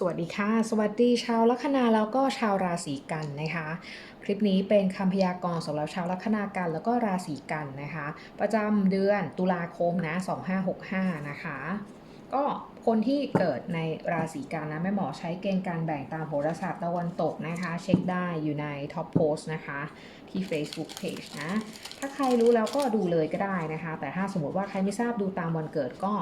สวัสดีค่ะ สวัสดีชาวลัคนาแล้วก็ชาวราศีกันนะคะ คลิปนี้เป็นคำพยากรณ์สำหรับชาวลัคนากันแล้วก็ราศีกันนะคะ ประจำเดือนตุลาคมนะ 2565 นะคะ ก็ คนที่เกิดในราศีกันนะแม่หมอใช้เกณฑ์การแบ่งตามโหราศาสตร์ตะวันตกนะคะ เช็คได้อยู่ในท็อปโพสต์นะคะ ที่ Facebook Page นะ ถ้าใครรู้แล้วก็ดูเลยก็ได้นะคะ แต่ถ้าสมมติว่าใครไม่ทราบดูตามวันเกิดก็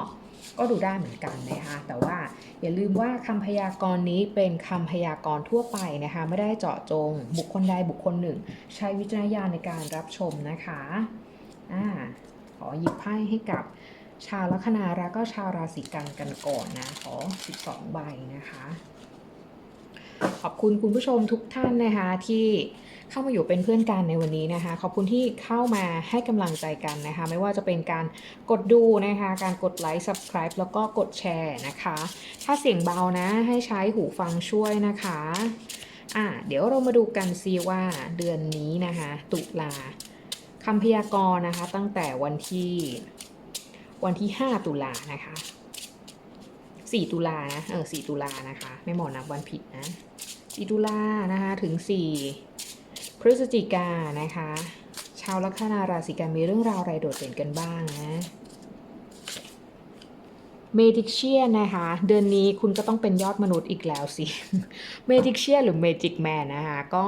ก็ดูได้เหมือนกันนะคะ แต่ว่าอย่าลืมว่าคำพยากรณ์นี้เป็นคำพยากรณ์ทั่วไปนะคะ ไม่ได้เจาะจง บุคคลใดบุคคลหนึ่ง ใช้วิจารณญาณในการรับชมนะคะอ่าขอหยิบไพ่ให้กับ ชาวลัคนาแล้วก็ชาวราศีกันกันก่อนนะขอ 12 ใบนะคะ ขอบคุณคุณผู้ชมทุกท่านนะคะที่เข้ามาอยู่เป็นเพื่อนกันในวันนี้นะคะ ขอบคุณที่เข้ามาให้กำลังใจกันนะคะ ไม่ว่าจะเป็นการกดดูนะคะ การกดไลค์ subscribe แล้วก็กดแชร์นะคะ ถ้าเสียงเบานะให้ใช้หูฟังช่วยนะคะอะเดี๋ยวเรามาดูกันซิว่าเดือนนี้นะคะ ตุลาคำพยากรณ์นะคะ ตั้งแต่วันที่ วันที่ 5 ตุลานะคะ 4 ตุลานะเออ4ตุลานะคะไม่หมอนับวันผิดนะ 4 ตุลานะคะถึง 4 พฤศจิกานะคะ ชาวลัคนาราศีกันมีเรื่องราวอะไรโดดเด่นกันบ้างนะ เมดิกเชียนะคะ เดือนนี้คุณก็ต้องเป็นยอดมนุษย์อีกแล้วสิ เมดิกเชียหรือเมจิกแมนนะคะ ก็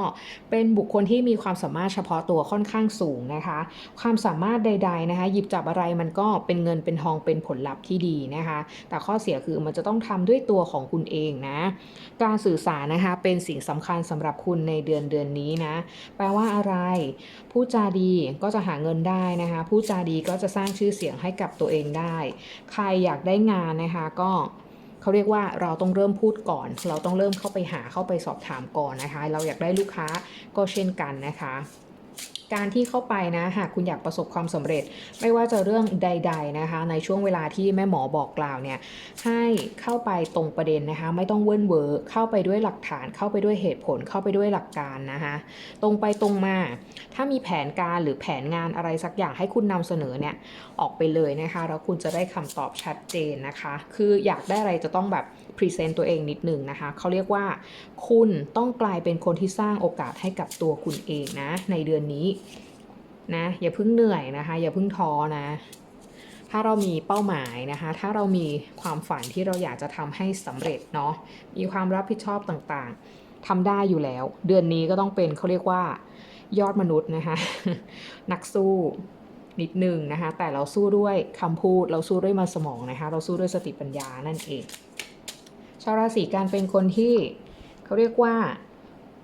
เป็นบุคคลที่มีความสามารถเฉพาะตัวค่อนข้างสูงนะคะ ความสามารถใด ๆนะคะ หยิบจับอะไรมันก็เป็นเงินเป็นทองเป็นผลลัพธ์ที่ดีนะคะ แต่ข้อเสียคือมันจะต้องทำด้วยตัวของคุณเองนะ การสื่อสารนะคะเป็นสิ่งสำคัญสำหรับคุณในเดือนเดือนนี้นะ แปลว่าอะไรพูดจาดีก็จะหาเงินได้นะคะพูดจาดีก็จะสร้างชื่อเสียงให้กับตัวเองได้ ใครอยากได้งานนะคะก็เขาเรียกว่าเราต้องเริ่มพูดก่อน เราต้องเริ่มเข้าไปหาเข้าไปสอบถามก่อนนะคะ เราอยากได้ลูกค้าก็เช่นกันนะคะ การที่เข้าไปนะหากคุณอยากประสบความสำเร็จ ไม่ว่าจะเรื่องใด ๆนะคะ ในช่วงเวลาที่แม่หมอบอกกล่าวเนี่ยให้เข้าไปตรงประเด็นนะคะ ไม่ต้องเว้นเวอร์เข้าไปด้วยหลักฐาน เข้าไปด้วยเหตุผล เข้าไปด้วยหลักการนะคะตรงไปตรงมา ถ้ามีแผนการหรือแผนงานอะไรสักอย่างให้คุณนำเสนอเนี่ยออกไปเลยนะคะแล้วคุณจะได้คำตอบชัดเจนนะคะ คืออยากได้อะไรจะต้องแบบพรีเซนต์ตัวเองนิดนึงนะคะเขาเรียกว่า คุณต้องกลายเป็นคนที่สร้างโอกาสให้กับตัวคุณเองนะในเดือนนี้นะอย่าเพิ่งเหนื่อยนะคะ อย่าเพิ่งท้อนะ ถ้าเรามีเป้าหมายนะคะ ถ้าเรามีความฝันที่เราอยากจะทำให้สำเร็จเนาะมีความรับผิดชอบต่างๆทำได้อยู่แล้ว เดือนนี้ก็ต้องเป็นเขาเรียกว่ายอดมนุษย์นะคะ นักสู้นิดหนึ่งนะคะ แต่เราสู้ด้วยคำพูดเราสู้ด้วยมันสมองนะคะ เราสู้ด้วยสติปัญญานั่นเองชาวราศีกันเป็นคนที่เขาเรียกว่า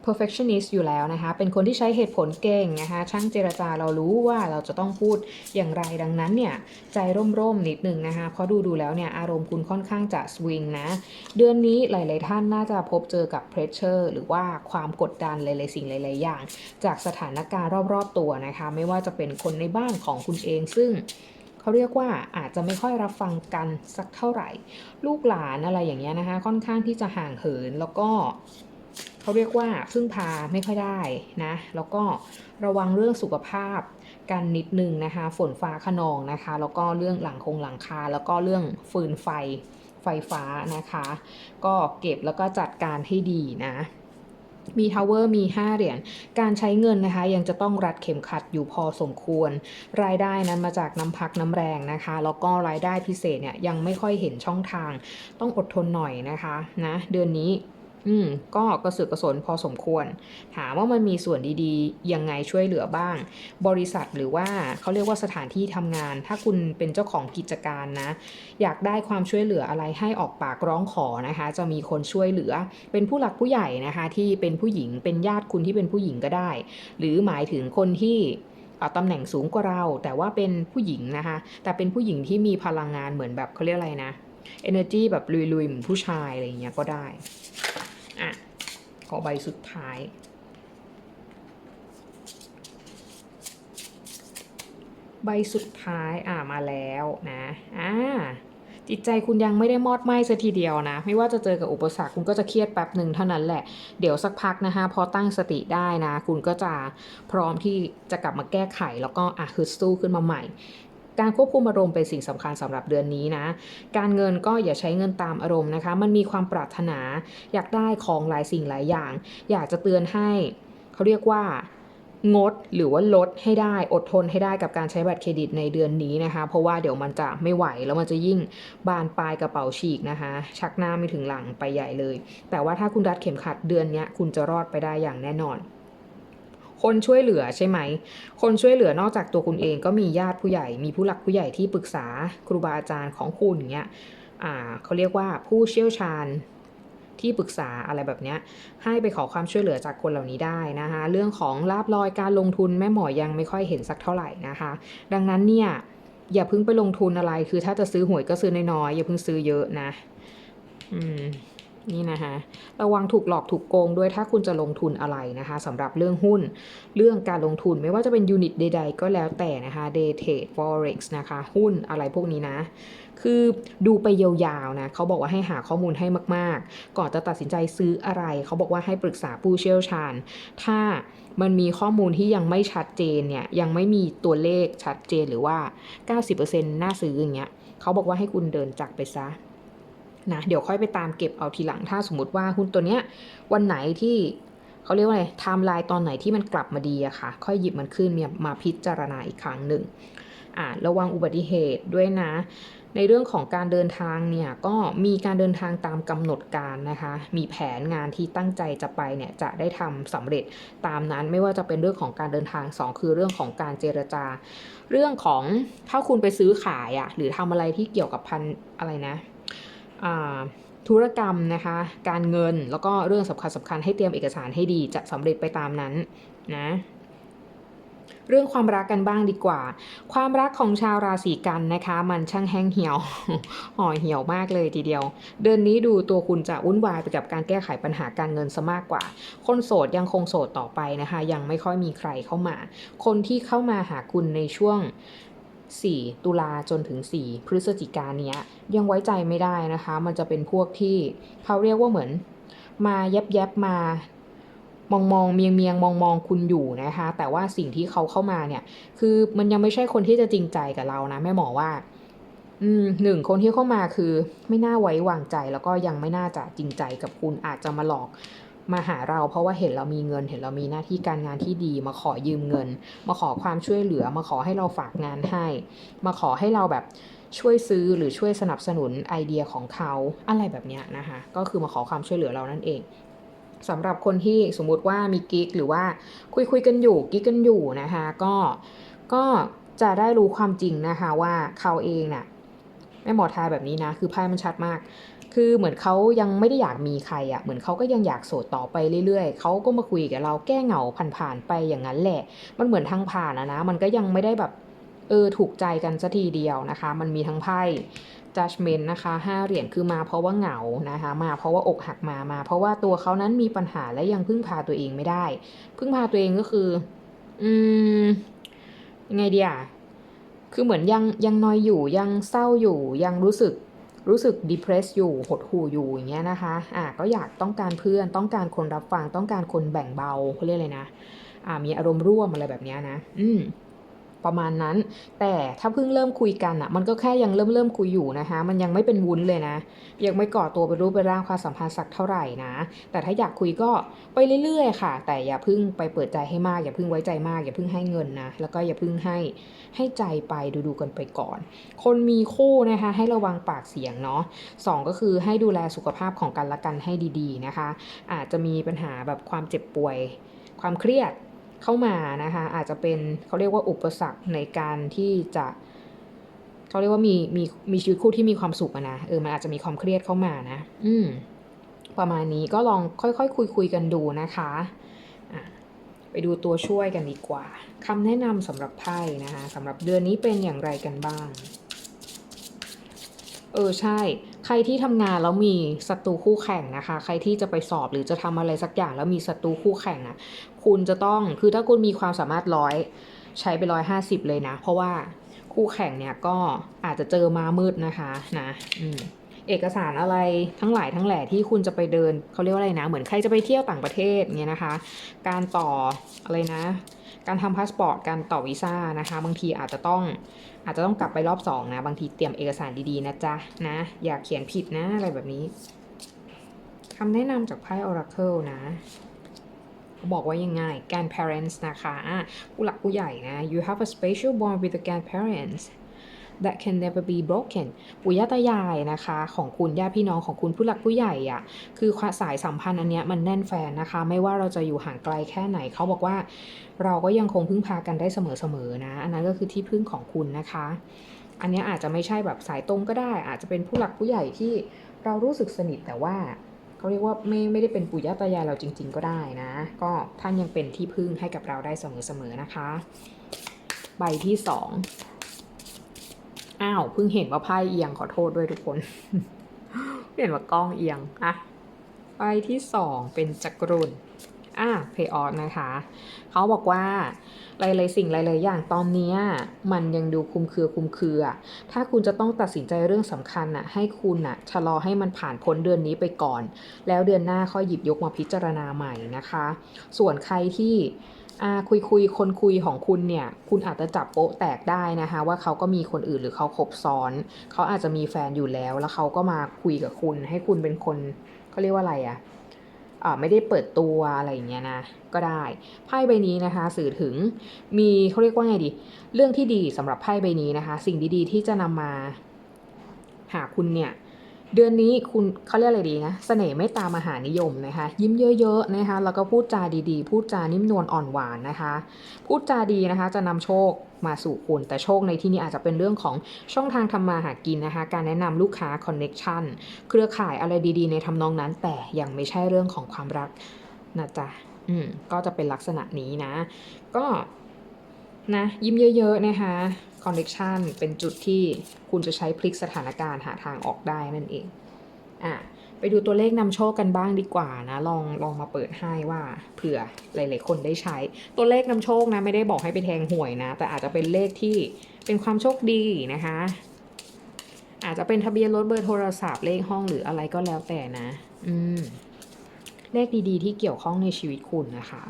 perfectionist อยู่แล้วนะคะ เป็นคนที่ใช้เหตุผลเก่งนะคะ ช่างเจรจาเรารู้ว่าเราจะต้องพูดอย่างไรดังนั้นเนี่ย ใจร่มๆนิดนึงนะคะ เพราะดูดูแล้วเนี่ย อารมณ์คุณค่อนข้างจะสวิงนะ เดือนนี้หลาย ๆ ท่านน่าจะพบเจอกับ pressure หรือว่าความกดดันหลาย ๆ สิ่งหลาย ๆ อย่าง จากสถานการณ์รอบ ๆ ตัวนะคะ ไม่ว่าจะเป็นคนในบ้านของคุณเองซึ่งเขาเรียกว่าอาจจะไม่ค่อยรับฟังกันสักเท่าไหร่ ลูกหลานอะไรอย่างเงี้ยนะคะ ค่อนข้างที่จะห่างเหินแล้วก็ เขาเรียกว่าพึ่งพาไม่ค่อยได้นะ แล้วก็ระวังเรื่องสุขภาพกันนิดนึงนะคะ ฝนฟ้าขนองนะคะ แล้วก็เรื่องหลังคงหลังคา แล้วก็เรื่องฟืนไฟไฟฟ้านะคะ ก็เก็บแล้วก็จัดการให้ดีนะมีทาวเวอร์มี 5 เหรียญ การใช้เงินนะคะ ยังจะต้องรัดเข็มขัดอยู่พอสมควร รายได้นั้นมาจากน้ำพักน้ำแรงนะคะ แล้วก็รายได้พิเศษเนี่ยยังไม่ค่อยเห็นช่องทาง ต้องอดทนหน่อยนะคะนะเดือนนี้ อืมก็กระสือกระสนพอสมควร ถามว่ามันมีส่วนดีๆ ยังไงช่วยเหลือบ้าง บริษัทหรือว่าเขาเรียกว่าสถานที่ทำงาน ถ้าคุณเป็นเจ้าของกิจการนะ อยากได้ความช่วยเหลืออะไรให้ออกปากร้องขอนะคะ จะมีคนช่วยเหลือ เป็นผู้หลักผู้ใหญ่นะคะ ที่เป็นผู้หญิงเป็นญาติคุณที่เป็นผู้หญิงก็ได้ หรือหมายถึงคนที่ตำแหน่งสูงกว่าเรา แต่ว่าเป็นผู้หญิงนะคะ แต่เป็นผู้หญิงที่มีพลังงานเหมือนแบบเขาเรียกอะไรนะ energy แบบลุยๆเหมือนผู้ชายอะไรอย่างเงี้ยก็ได้ อะ ขอใบสุดท้าย ใบสุดท้ายอ่ามาแล้วนะอ่าจิตใจคุณยังไม่ได้มอดไหม้ซะทีเดียวนะ ไม่ว่าจะเจอกับอุปสรรคคุณก็จะเครียดแป๊บหนึ่งเท่านั้นแหละ เดี๋ยวสักพักนะคะพอตั้งสติได้นะ คุณก็จะพร้อมที่จะกลับมาแก้ไข แล้วก็อะฮึดสู้ขึ้นมาใหม่ การควบคุมอารมณ์เป็นสิ่งสำคัญสำหรับเดือนนี้นะ การเงินก็อย่าใช้เงินตามอารมณ์นะคะ มันมีความปรารถนา อยากได้ของหลายสิ่งหลายอย่าง อยากจะเตือนให้เขาเรียกว่างดหรือว่าลดให้ได้อดทนให้ได้กับการใช้บัตรเครดิตในเดือนนี้นะคะ เพราะว่าเดี๋ยวมันจะไม่ไหวแล้วมันจะยิ่งบานปลายกระเป๋าฉีกนะคะ ชักหน้าไม่ถึงหลังไปใหญ่เลย แต่ว่าถ้าคุณรัดเข็มขัดเดือนนี้คุณจะรอดไปได้อย่างแน่นอน คนช่วยเหลือใช่ไหม คนช่วยเหลือนอกจากตัวคุณเองก็มีญาติผู้ใหญ่ มีผู้หลักผู้ใหญ่ที่ปรึกษาครูบาอาจารย์ของคุณอย่างเงี้ยอ่าเขาเรียกว่าผู้เชี่ยวชาญที่ปรึกษาอะไรแบบเนี้ยให้ไปขอความช่วยเหลือจากคนเหล่านี้ได้นะคะ เรื่องของลาบลอยการลงทุนแม่หมอยังไม่ค่อยเห็นสักเท่าไหร่นะคะ ดังนั้นเนี่ยอย่าเพิ่งไปลงทุนอะไรคือถ้าจะซื้อหวยก็ซื้อน้อยๆอย่าเพิ่งซื้อเยอะนะ อืม นี่นะคะระวังถูกหลอกถูกโกงด้วยถ้าคุณจะลงทุนอะไรนะคะสำหรับเรื่องหุ้น เรื่องการลงทุนไม่ว่าจะเป็นยูนิตใดๆก็แล้วแต่นะคะ day trade forex นะคะหุ้นอะไรพวกนี้นะ คือดูไปยาวๆนะเขาบอกว่าให้หาข้อมูลให้มากๆ ก่อนจะตัดสินใจซื้ออะไร เขาบอกว่าให้ปรึกษาผู้เชี่ยวชาญ ถ้ามันมีข้อมูลที่ยังไม่ชัดเจนเนี่ยยังไม่มีตัวเลขชัดเจนหรือว่า 90%น่าซื้ออย่างเงี้ยเขาบอกว่าให้คุณเดินจากไปซะ นะเดี๋ยวค่อยไปตามเก็บเอาทีหลังถ้าสมมติว่าหุ้นตัวเนี้ยวันไหนที่เขาเรียกว่าอะไรไทม์ไลน์ตอนไหนที่มันกลับมาดีอะค่ะ ค่อยหยิบมันขึ้นเนี่ยมาพิจารณาอีกครั้งหนึ่งอ่าระวังอุบัติเหตุด้วยนะ ในเรื่องของการเดินทางเนี่ยก็มีการเดินทางตามกำหนดการนะคะ มีแผนงานที่ตั้งใจจะไปเนี่ยจะได้ทำสำเร็จตามนั้นไม่ว่าจะเป็นเรื่องของการเดินทางสองคือเรื่องของการเจรจา เรื่องของถ้าคุณไปซื้อขายอะหรือทำอะไรที่เกี่ยวกับพันอะไรนะ ธุรกรรมนะคะ การเงินแล้วก็เรื่องสำคัญสำคัญให้เตรียมเอกสารให้ดีจะสำเร็จไปตามนั้นนะเรื่องความรักกันบ้างดีกว่า ความรักของชาวราศีกันนะคะ มันช่างแห้งเหี่ยวห่อเหี่ยวมากเลยทีเดียว เดือนนี้ดูตัวคุณจะวุ่นวายไปกับการแก้ไขปัญหาการเงินซะมากกว่า คนโสดยังคงโสดต่อไปนะคะ ยังไม่ค่อยมีใครเข้ามา คนที่เข้ามาหาคุณในช่วง 4 ตุลาจนถึง 4 พฤศจิกาเนี้ย ยังไว้ใจไม่ได้นะคะ มันจะเป็นพวกที่เขาเรียกว่าเหมือน มาแยบแยบมามองมองเมียงเมียงมองมองคุณอยู่นะคะ แต่ว่าสิ่งที่เขาเข้ามาเนี่ย คือมันยังไม่ใช่คนที่จะจริงใจกับเรานะแม่หมอว่าหนึ่งคนที่เข้ามาคือไม่น่าไว้วางใจแล้วก็ยังไม่น่าจะจริงใจกับคุณอาจจะมาหลอก มาหาเราเพราะว่าเห็นเรามีเงิน เห็นเรามีหน้าที่การงานที่ดี มาขอยืมเงิน มาขอความช่วยเหลือ มาขอให้เราฝากงานให้ มาขอให้เราแบบช่วยซื้อหรือช่วยสนับสนุนไอเดียของเขาอะไรแบบเนี้ยนะคะก็คือมาขอความช่วยเหลือเรานั่นเองสำหรับคนที่สมมุติว่ามีกิ๊กหรือว่าคุยคุยกันอยู่กิ๊กกันอยู่นะคะก็ก็จะได้รู้ความจริงนะคะว่าเขาเองน่ะแม่หมอทายแบบนี้นะ คือไพ่มันชัดมาก คือเหมือนเขายังไม่ได้อยากมีใครอะ่ะเหมือนเขาก็ยังอยากโสดต่อไปเรื่อยๆเขาก็มาคุยกับเราแก้เหงาผ่านๆไปอย่างนั้นแหละ มันเหมือนทางผ่านอะนะ มันก็ยังไม่ได้แบบเออถูกใจกันสัทีเดียวนะคะ มันมีทั้งไพ่ judgment นะคะห้าเหรียญคือมาเพราะว่าเหงานะคะ มาเพราะว่าอกหักมามา เพราะว่าตัวเขานั้นมีปัญหาและยังพึ่งพาตัวเองไม่ได้ พึ่งพาตัวเองก็คือ อืมยังไงดีอะคือเหมือนยังยังนอยอยู่ยังเศร้าอยู่ยังรู้สึก รู้สึก depress อยู่หดหู่อยู่อย่างเงี้ยนะคะอะก็อยากต้องการเพื่อนต้องการคนรับฟังต้องการคนแบ่งเบาเขาเรียกอะไรนะอ่ามีอารมณ์ร่วมอะไรแบบเนี้ยนะ อืม ประมาณนั้น แต่ถ้าเพิ่งเริ่มคุยกันอะมันก็แค่ยังเริ่มเริ่มคุยอยู่นะคะ มันยังไม่เป็นวุ้นเลยนะ ยังไม่ก่อตัวเป็นรูปเป็นร่างความสัมพันธ์สักเท่าไหร่นะ แต่ถ้าอยากคุยก็ไปเรื่อยๆ ค่ะ แต่อย่าเพิ่งไปเปิดใจให้มาก อย่าเพิ่งไว้ใจมาก อย่าเพิ่งให้เงินนะ แล้วก็อย่าเพิ่งให้ให้ใจไปดูๆกันไปก่อน คนมีคู่นะคะ ให้ระวังปากเสียงเนาะสองก็คือให้ดูแลสุขภาพของกันและกันให้ดี ๆนะคะ อาจจะมีปัญหาแบบความเจ็บป่วยความเครียด เข้ามานะคะอาจจะเป็นเขาเรียกว่าอุปสรรคในการที่จะเขาเรียกว่ามีมีมีชีวิตคู่ที่มีความสุขนะเออมันอาจจะมีความเครียดเข้ามานะ อืมประมาณนี้ก็ลองค่อยๆคุยคุยกันดูนะคะอะไปดูตัวช่วยกันดีกว่าคำแนะนำสำหรับไพ่นะคะสำหรับเดือนนี้เป็นอย่างไรกันบ้าง เออใช่ ใครที่ทำงานแล้วมีศัตรูคู่แข่งนะคะ ใครที่จะไปสอบหรือจะทำอะไรสักอย่างแล้วมีศัตรูคู่แข่งอะคุณจะต้องคือถ้าคุณมีความสามารถร้อยใช้ไปร้อยห้าสิบเลยนะ เพราะว่าคู่แข่งเนี่ยก็อาจจะเจอมามืดนะคะนะ อืม เอกสารอะไรทั้งหลายทั้งแหล่ที่คุณจะไปเดินเขาเรียกว่าอะไรนะ เหมือนใครจะไปเที่ยวต่างประเทศเงี้ยนะคะ การต่ออะไรนะ การทำพาสปอร์ตการต่อวีซ่านะคะ บางทีอาจจะต้องอาจจะต้องกลับไปรอบสองนะ บางทีเตรียมเอกสารดีๆนะจ๊ะนะ อย่าเขียนผิดนะอะไรแบบนี้คำแนะนำจากไพ่ Oracle นะบอกว่ายังไง grandparents นะคะอะผู้หลักผู้ใหญ่นะ you have a special bond with the grandparents that can never be broken ปู่ย่าตายายนะคะ ของคุณญาติพี่น้องของคุณผู้หลักผู้ใหญ่อะ่ะคือสายสัมพันธ์อันเนี้ยมันแน่นแฟนนะคะ ไม่ว่าเราจะอยู่ห่างไกลแค่ไหนเขาบอกว่า เราก็ยังคงพึ่งพากันได้เสมอๆนะ อันนั้นก็คือที่พึ่งของคุณนะคะ อันเนี้ยอาจจะไม่ใช่แบบสายตรงก็ได้ อาจจะเป็นผู้หลักผู้ใหญ่ที่เรารู้สึกสนิทแต่ว่าเขาเรียกว่าไม่ไม่ได้เป็นปู่ย่าตายายเราจริง ๆ ก็ได้นะ ก็ท่านยังเป็นที่พึ่งให้กับเราได้เสมอๆนะคะ ใบที่สอง อ้าวเพิ่งเห็นว่าไพ่เอียงขอโทษด้วยทุกคนเห็นว่ากล้องเอียงอะใบที่สองเป็นจักรุนอะเพย์ออนะคะ เขาบอกว่าหลายๆสิ่งหลายๆอย่างตอนนี้มันยังดูคุมเครือคุมเครือ ถ้าคุณจะต้องตัดสินใจเรื่องสำคัญน่ะให้คุณน่ะชะลอให้มันผ่านพ้นเดือนนี้ไปก่อน แล้วเดือนหน้าค่อยหยิบยกมาพิจารณาใหม่นะคะ ส่วนใครที่ คุยคุยคนคุยของคุณเนี่ย คุณอาจจะจับโป๊ะแตกได้นะคะ ว่าเขาก็มีคนอื่นหรือเขาคบซ้อน เขาอาจจะมีแฟนอยู่แล้ว แล้วเขาก็มาคุยกับคุณ ให้คุณเป็นคนเขาเรียกว่าอะไรอะอ่าไม่ได้เปิดตัวอะไรอย่างเงี้ยนะ ก็ได้ไพ่ใบนี้นะคะ สื่อถึงมีเขาเรียกว่าไงดี เรื่องที่ดีสำหรับไพ่ใบนี้นะคะ สิ่งดีๆ ที่จะนำมาหาคุณเนี่ย เดือนนี้คุณเขาเรียกอะไรดีนะเสน่ห์ไม่ตามมหานิยมนะคะ ยิ้มเยอะๆนะคะแล้วก็พูดจาดีๆ พูดจานิ่มนวลอ่อนหวานนะคะ พูดจาดีนะคะจะนำโชคมาสู่คุณ แต่โชคในที่นี้อาจจะเป็นเรื่องของช่องทางทำมาหากินนะคะ การแนะนำลูกค้าคอนเน็ชันเครือข่ายอะไรดีๆ ในทำนองนั้น แต่ยังไม่ใช่เรื่องของความรักนะจ๊ะอืมก็จะเป็นลักษณะนี้นะ ก็ นะยิ้มเยอะๆนะคะคอนเน็ชันเป็นจุดที่คุณจะใช้พลิกสถานการณ์หาทางออกได้นั่นเองอะไปดูตัวเลขนำโชคกันบ้างดีกว่านะลองลองมาเปิดให้ว่าเผื่อหลาย ๆ คนได้ใช้ ตัวเลขนำโชคนะไม่ได้บอกให้ไปแทงหวยนะ แต่อาจจะเป็นเลขที่เป็นความโชคดีนะคะ อาจจะเป็นทะเบียนรถเบอร์โทรศัพท์เลขห้องหรืออะไรก็แล้วแต่นะ อืมเลขดี ๆ ที่เกี่ยวข้องในชีวิตคุณนะคะ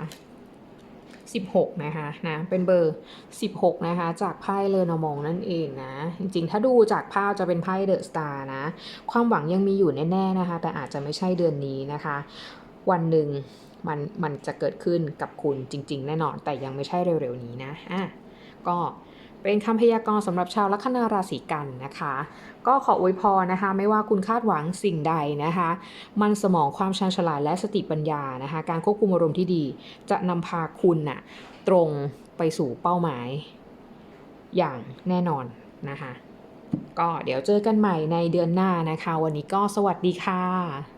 16 นะคะนะเป็นเบอร์ 16 นะคะ จากไพ่เลอนอมองนั่นเองนะ จริงๆ ถ้าดูจากภาพจะเป็นไพ่เดอะสตาร์นะ ความหวังยังมีอยู่แน่ๆนะคะ แต่อาจจะไม่ใช่เดือนนี้นะคะ วันหนึ่งมันมันจะเกิดขึ้นกับคุณจริง ๆ แน่นอนแต่ยังไม่ใช่เร็วๆนี้นะอะก็ เป็นคำพยากรณ์สำหรับชาวลัคนาราศีกันนะคะ ก็ขออวยพรนะคะ ไม่ว่าคุณคาดหวังสิ่งใดนะคะ มันสมองความชันฉลาดและสติปัญญานะคะ การควบคุมอารมณ์ที่ดี จะนำพาคุณน่ะตรงไปสู่เป้าหมาย อย่างแน่นอนนะคะ ก็เดี๋ยวเจอกันใหม่ในเดือนหน้านะคะ วันนี้ก็สวัสดีค่ะ